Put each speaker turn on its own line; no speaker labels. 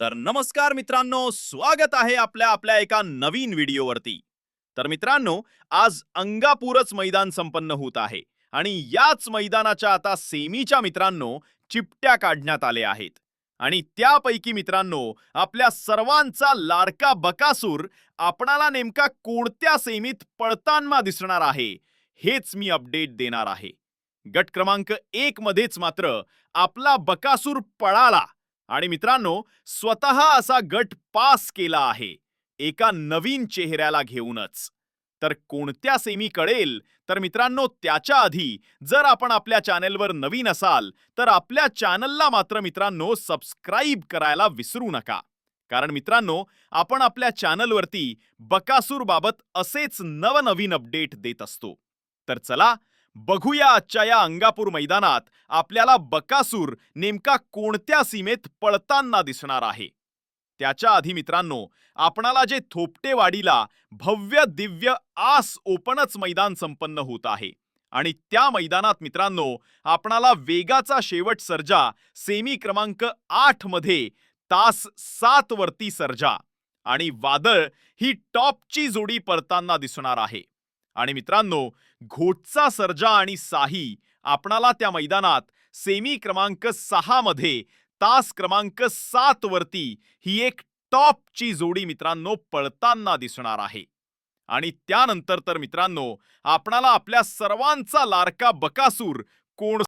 तर नमस्कार मित्रांनो स्वागत आहे आपल्या आपल्या एका नवीन व्हिडिओवरती. तर मित्रांनो आज अंगापूरच मैदान संपन्न होत आहे आणि याच मैदानाच्या आता सेमीच्या मित्रांनो चिपट्या काढण्यात आल्या आहेत. आणि त्यापैकी मित्रांनो आपल्या सर्वांचा लाडका बकासूर आपणाला नेमका कोणत्या सेमीत पळताना दिसणार आहे हेच मी अपडेट देणार आहे. गट क्रमांक एक मध्येच मात्र आपला बकासूर पळाला. आणि मित्रांनो स्वतः असा गट पास केला आहे एका नवीन चेहऱ्याला घेऊनच. तर कोणत्या सेमी कळेल? तर मित्रांनो त्याच्या आधी जर आपण आपल्या चॅनेलवर नवीन असाल तर आपल्या चॅनलला मात्र मित्रांनो सबस्क्राईब करायला विसरू नका. कारण मित्रांनो आपण आपल्या चॅनलवरती बकासूर बाबत असेच नवनवीन अपडेट देत असतो. तर चला बघूया आजच्या या अंगापूर मैदानात आपल्याला बकासूर नेमका कोणत्या सीमेत पळताना दिसणार आहे? त्याच्या आधी मित्रांनो आपणाला जे थोपटेवाडीला भव्य दिव्य आस ओपनच मैदान संपन्न होत आहे. आणि त्या मैदानात मित्रांनो आपणाला वेगाचा शेवट सर्जा सेमी क्रमांक आठमध्ये तास सात वरती सर्जा आणि वादळ ही टॉपची जोडी पळताना दिसणार आहे. आणि मित्रांनो घोटचा सर्जा आणि साही आपणाला त्या मैदानात सेमी क्रमांक सहा मध्ये तास क्रमांक सात वरती ही एक टॉपची जोडी मित्रांनो पळताना दिसणार आहे. आणि त्यानंतर तर मित्रांनो आपणाला आपल्या सर्वांचा लारका बकासूर कोण